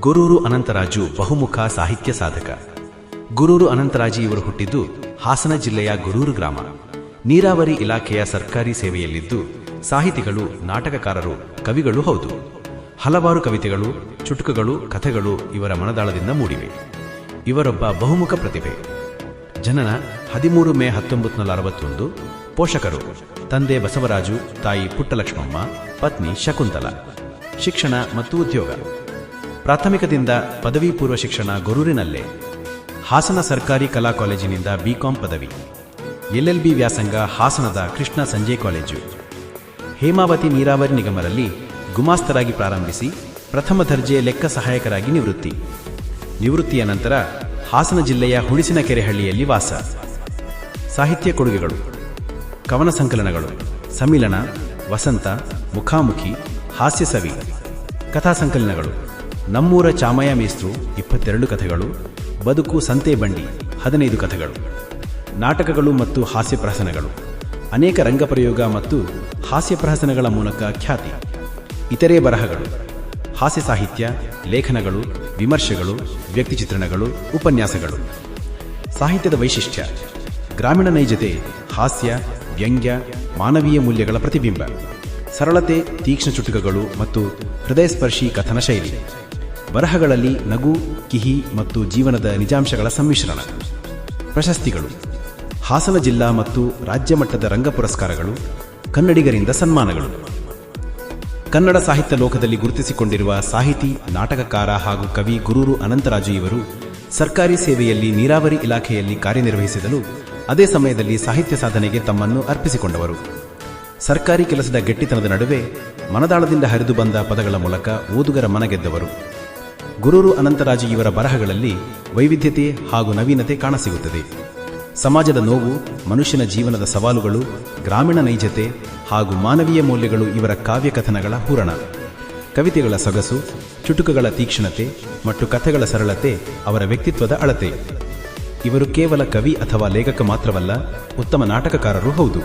ಗುರೂರು ಅನಂತರಾಜು ಬಹುಮುಖ ಸಾಹಿತ್ಯ ಸಾಧಕ. ಗುರೂರು ಅನಂತರಾಜಿ ಇವರು ಹುಟ್ಟಿದ್ದು ಹಾಸನ ಜಿಲ್ಲೆಯ ಗುರೂರು ಗ್ರಾಮ. ನೀರಾವರಿ ಇಲಾಖೆಯ ಸರ್ಕಾರಿ ಸೇವೆಯಲ್ಲಿದ್ದು ಸಾಹಿತಿಗಳು, ನಾಟಕಕಾರರು, ಕವಿಗಳು ಹೌದು. ಹಲವಾರು ಕವಿತೆಗಳು, ಚುಟುಕುಗಳು, ಕಥೆಗಳು ಇವರ ಮನದಾಳದಿಂದ ಮೂಡಿವೆ. ಇವರೊಬ್ಬ ಬಹುಮುಖ ಪ್ರತಿಭೆ. ಜನನ ಹದಿಮೂರು ಮೇ ಹತ್ತೊಂಬತ್ತು ಅರವತ್ತೊಂದು. ಪೋಷಕರು. ತಂದೆ ಬಸವರಾಜು, ತಾಯಿ ಪುಟ್ಟಲಕ್ಷ್ಮಮ್ಮ, ಪತ್ನಿ ಶಕುಂತಲ. ಶಿಕ್ಷಣ ಮತ್ತು ಉದ್ಯೋಗ. ಪ್ರಾಥಮಿಕದಿಂದ ಪದವಿ ಪೂರ್ವ ಶಿಕ್ಷಣ ಗೊರೂರಿನಲ್ಲೇ. ಹಾಸನ ಸರ್ಕಾರಿ ಕಲಾ ಕಾಲೇಜಿನಿಂದ ಬಿಕಾಂ ಪದವಿ. ಎಲ್ಎಲ್ಬಿ ವ್ಯಾಸಂಗ ಹಾಸನದ ಕೃಷ್ಣ ಸಂಜಯ್ ಕಾಲೇಜು. ಹೇಮಾವತಿ ನೀರಾವರಿ ನಿಗಮರಲ್ಲಿ ಗುಮಾಸ್ತರಾಗಿ ಪ್ರಾರಂಭಿಸಿ ಪ್ರಥಮ ದರ್ಜೆ ಲೆಕ್ಕ ಸಹಾಯಕರಾಗಿ ನಿವೃತ್ತಿ. ನಿವೃತ್ತಿಯ ನಂತರ ಹಾಸನ ಜಿಲ್ಲೆಯ ಹುಣಸಿನ ಕೆರೆಹಳ್ಳಿಯಲ್ಲಿ ವಾಸ. ಸಾಹಿತ್ಯ ಕೊಡುಗೆಗಳು. ಕವನ ಸಂಕಲನಗಳು. ಸಮ್ಮಿಲನ, ವಸಂತ, ಮುಖಾಮುಖಿ, ಹಾಸ್ಯಸವಿ. ಕಥಾ ಸಂಕಲನಗಳು. ನಮ್ಮೂರ ಚಾಮಯ ಮೇಸ್ತ್ರು ಇಪ್ಪತ್ತೆರಡು ಕಥೆಗಳು, ಬದುಕು ಸಂತೆ ಬಂಡಿ ಹದಿನೈದು ಕಥೆಗಳು, ನಾಟಕಗಳು ಮತ್ತು ಹಾಸ್ಯ ಪ್ರಹಸನಗಳು, ಅನೇಕ ರಂಗಪ್ರಯೋಗ ಮತ್ತು ಹಾಸ್ಯ ಪ್ರಹಸನಗಳ ಮೂಲಕ ಖ್ಯಾತಿ, ಇತರೆ ಬರಹಗಳು, ಹಾಸ್ಯ ಸಾಹಿತ್ಯ, ಲೇಖನಗಳು, ವಿಮರ್ಶೆಗಳು ವ್ಯಕ್ತಿಚಿತ್ರಣಗಳು ಉಪನ್ಯಾಸಗಳು. ಸಾಹಿತ್ಯದ ವೈಶಿಷ್ಟ್ಯ, ಗ್ರಾಮೀಣ ನೈಜತೆ, ಹಾಸ್ಯ, ವ್ಯಂಗ್ಯ, ಮಾನವೀಯ ಮೂಲ್ಯಗಳ ಪ್ರತಿಬಿಂಬ, ಸರಳತೆ, ತೀಕ್ಷ್ಣ ಚುಟುಕಗಳು ಮತ್ತು ಹೃದಯಸ್ಪರ್ಶಿ ಕಥನ ಶೈಲಿ ಬರಹಗಳಲ್ಲಿ ನಗು, ಕಿಹಿ ಮತ್ತು ಜೀವನದ ನಿಜಾಂಶಗಳ ಸಮ್ಮಿಶ್ರಣ. ಪ್ರಶಸ್ತಿಗಳು. ಹಾಸನ ಜಿಲ್ಲಾ ಮತ್ತು ರಾಜ್ಯ ಮಟ್ಟದ ರಂಗ ಪುರಸ್ಕಾರಗಳು, ಕನ್ನಡಿಗರಿಂದ ಸನ್ಮಾನಗಳು. ಕನ್ನಡ ಸಾಹಿತ್ಯ ಲೋಕದಲ್ಲಿ ಗುರುತಿಸಿಕೊಂಡಿರುವ ಸಾಹಿತಿ, ನಾಟಕಕಾರ ಹಾಗೂ ಕವಿ ಗುರೂರು ಅನಂತರಾಜು ಇವರು ಸರ್ಕಾರಿ ಸೇವೆಯಲ್ಲಿ ನೀರಾವರಿ ಇಲಾಖೆಯಲ್ಲಿ ಕಾರ್ಯನಿರ್ವಹಿಸಿದಲು ಅದೇ ಸಮಯದಲ್ಲಿ ಸಾಹಿತ್ಯ ಸಾಧನೆಗೆ ತಮ್ಮನ್ನು ಅರ್ಪಿಸಿಕೊಂಡವರು. ಸರ್ಕಾರಿ ಕೆಲಸದ ಗಟ್ಟಿತನದ ನಡುವೆ ಮನದಾಳದಿಂದ ಹರಿದು ಬಂದ ಪದಗಳ ಮೂಲಕ ಓದುಗರ ಮನಗೆದ್ದವರು ಗುರೂರು ಅನಂತರಾಜು ಇವರ ಬರಹಗಳಲ್ಲಿ ವೈವಿಧ್ಯತೆ ಹಾಗೂ ನವೀನತೆ ಕಾಣಸಿಗುತ್ತದೆ. ಸಮಾಜದ ನೋವು, ಮನುಷ್ಯನ ಜೀವನದ ಸವಾಲುಗಳು, ಗ್ರಾಮೀಣ ನೈಜತೆ ಹಾಗೂ ಮಾನವೀಯ ಮೌಲ್ಯಗಳು ಇವರ ಕಾವ್ಯಕಥನಗಳ ಹೂರಣ. ಕವಿತೆಗಳ ಸೊಗಸು, ಚುಟುಕುಗಳ ತೀಕ್ಷ್ಣತೆ ಮತ್ತು ಕಥೆಗಳ ಸರಳತೆ ಅವರ ವ್ಯಕ್ತಿತ್ವದ ಅಳತೆ. ಇವರು ಕೇವಲ ಕವಿ ಅಥವಾ ಲೇಖಕ ಮಾತ್ರವಲ್ಲ, ಉತ್ತಮ ನಾಟಕಕಾರರೂ ಹೌದು.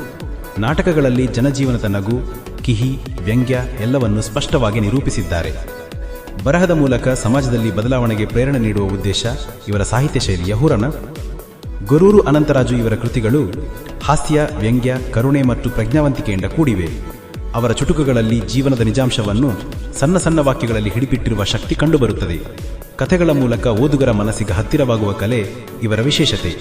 ನಾಟಕಗಳಲ್ಲಿ ಜನಜೀವನದ ನಗು, ಕಿಹಿ, ವ್ಯಂಗ್ಯ ಎಲ್ಲವನ್ನು ಸ್ಪಷ್ಟವಾಗಿ ನಿರೂಪಿಸಿದ್ದಾರೆ. ಬರಹದ ಮೂಲಕ ಸಮಾಜದಲ್ಲಿ ಬದಲಾವಣೆಗೆ ಪ್ರೇರಣೆ ನೀಡುವ ಉದ್ದೇಶ ಇವರ ಸಾಹಿತ್ಯ ಶೈಲಿಯ ಹೂರಣ. ಗೊರೂರು ಅನಂತರಾಜು ಇವರ ಕೃತಿಗಳು ಹಾಸ್ಯ, ವ್ಯಂಗ್ಯ, ಕರುಣೆ ಮತ್ತು ಪ್ರಜ್ಞಾವಂತಿಕೆಯಿಂದ ಕೂಡಿವೆ. ಅವರ ಚುಟುಕುಗಳಲ್ಲಿ ಜೀವನದ ನಿಜಾಂಶವನ್ನು ಸಣ್ಣ ಸಣ್ಣ ವಾಕ್ಯಗಳಲ್ಲಿ ಹಿಡಿಪಿಟ್ಟಿರುವ ಶಕ್ತಿ ಕಂಡುಬರುತ್ತದೆ. ಕಥೆಗಳ ಮೂಲಕ ಓದುಗರ ಮನಸ್ಸಿಗೆ ಹತ್ತಿರವಾಗುವ ಕಲೆ ಇವರ ವಿಶೇಷತೆ.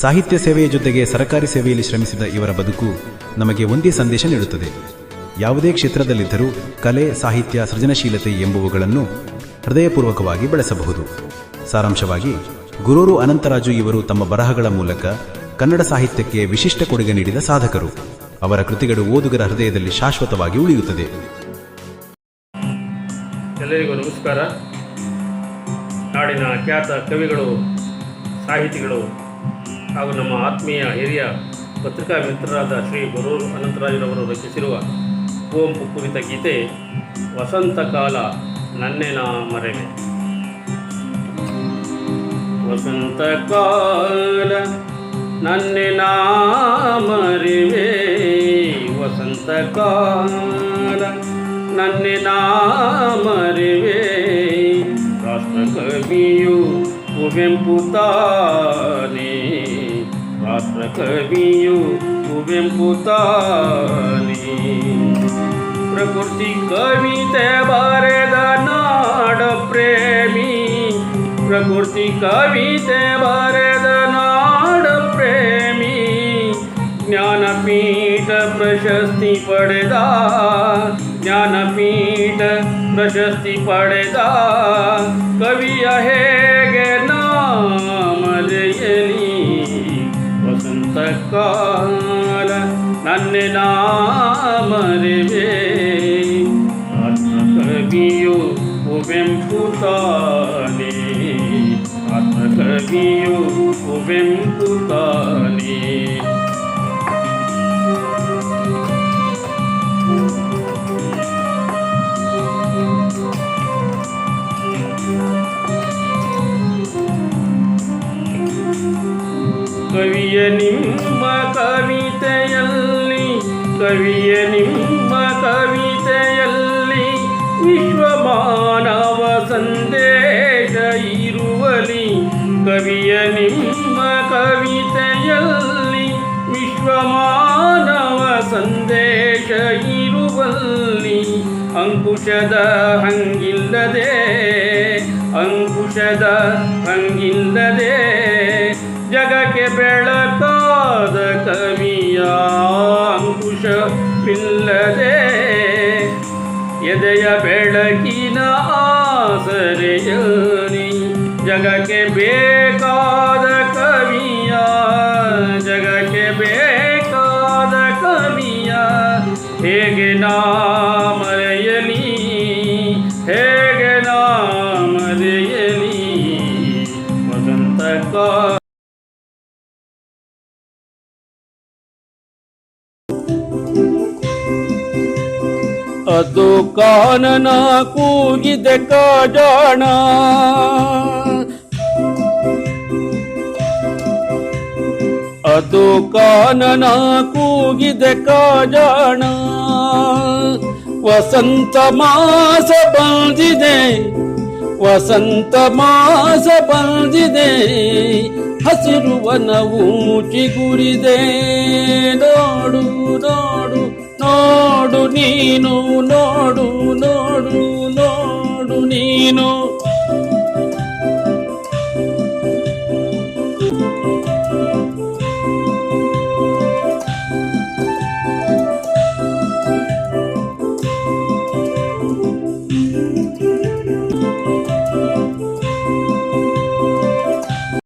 ಸಾಹಿತ್ಯ ಸೇವೆಯ ಜೊತೆಗೆ ಸರ್ಕಾರಿ ಸೇವೆಯಲ್ಲಿ ಶ್ರಮಿಸಿದ ಇವರ ಬದುಕು ನಮಗೆ ಒಂದೇ ಸಂದೇಶ ನೀಡುತ್ತದೆ. ಯಾವುದೇ ಕ್ಷೇತ್ರದಲ್ಲಿದ್ದರೂ ಕಲೆ, ಸಾಹಿತ್ಯ, ಸೃಜನಶೀಲತೆ ಎಂಬುವುಗಳನ್ನು ಹೃದಯಪೂರ್ವಕವಾಗಿ ಬೆಳೆಸಬಹುದು. ಸಾರಾಂಶವಾಗಿ, ಗುರೂರು ಅನಂತರಾಜು ಇವರು ತಮ್ಮ ಬರಹಗಳ ಮೂಲಕ ಕನ್ನಡ ಸಾಹಿತ್ಯಕ್ಕೆ ವಿಶಿಷ್ಟ ಕೊಡುಗೆ ನೀಡಿದ ಸಾಧಕರು. ಅವರ ಕೃತಿಗಳು ಓದುಗರ ಹೃದಯದಲ್ಲಿ ಶಾಶ್ವತವಾಗಿ ಉಳಿಯುತ್ತದೆ. ಎಲ್ಲರಿಗೂ ನಮಸ್ಕಾರ. ನಾಡಿನ ಖ್ಯಾತ ಕವಿಗಳು, ಸಾಹಿತಿಗಳು ಹಾಗೂ ನಮ್ಮ ಆತ್ಮೀಯ ಹಿರಿಯ ಪತ್ರಿಕಾ ಮಿತ್ರರಾದ ಶ್ರೀ ಗುರೂರು ಅನಂತರಾಜರವರು ರಚಿಸಿರುವ ಕುವೆಂಪು ಕುರಿತ ಗೀತೆ ವಸಂತ ಕಾಲ ನಾ ಮರೆವೆ. ವಸಂತ ಕಾಲ ನಾ ಮರಿವೆ. ವಸಂತ ಕಾಲ ನಾ ಮರಿವೆ. ರಾಷ್ಟ್ರ ಕವಿಯು ಕುವೆಂಪು ತಾನೆ. ರಾಷ್ಟ್ರ ಕವಿಯು ಕುವೆಂಪು ತಾನೇ. ಪ್ರಕೃತಿ ಕವಿತೆ ಬರೆದ ನಾಡ ಪ್ರೇಮಿ. ಪ್ರಕೃತಿ ಕವಿತೆ ಬರೆದ ನಾಡ ಪ್ರೇಮಿ. ಜ್ಞಾನಪೀಠ ಪ್ರಶಸ್ತಿ ಪಡೆದ, ಜ್ಞಾನಪೀಠ ಪ್ರಶಸ್ತಿ ಪಡೆದ. ಕವಿಯ ಹೇಗೆ ನಾಮಲೆಯಲಿ ವಸಂತ ಕಾಲ ನನ್ನೆ ನಾಮರಿವೆ ಆತ್ಮಕವಿಯು ಕುವೆಂಪು ತಾನೇ ಆತ್ಮಕವಿಯು ಕುವೆಂಪು ತಾನೇ ಕವಿಯ ನಿಮ್ಮ ಕವಿತೆಯಲ್ಲಿ ಕವಿಯ ನಿಮ್ಮ ಕವಿತೆಯಲ್ಲಿ ಅಂಕುಶದ ಹಂಗಿಲ್ಲದೆ ಅಂಕುಶದ ಹಂಗಿಲ್ಲದೆ ಜಗಕ್ಕೆ ಬೆಳಕಾದ ಕವಿಯ ಅಂಕುಶವಿಲ್ಲದೆ ಎದೆಯ ಬೆಳಕಿನ ಆಸರೆಯಲ್ಲಿ ಜಗಕ್ಕೆ ಬೇಕಾದ ಕವಿಯ, ಜಗಕ್ಕೆ ಬೇಕಾದ ಕವಿಯ, ಹೇಗೆ ನಾ ಅದು ಕಾನನ ಕೂಗಿದೆ ಕಾಡಾಣ ಅದು ಕಾನನ ಕೂಗಿದೆ ಕಾಡಾಣ ವಸಂತ ಮಾಸ ಬಂದಿದೆ, ವಸಂತ ಮಾಸ ಬಂದಿದೆ, ಹಸಿರು ವನವು ಚಿಗುರಿದೆ. ನೋಡು ನೀನು ನೋಡು ನೋಡು ನೋಡು ನೀನು.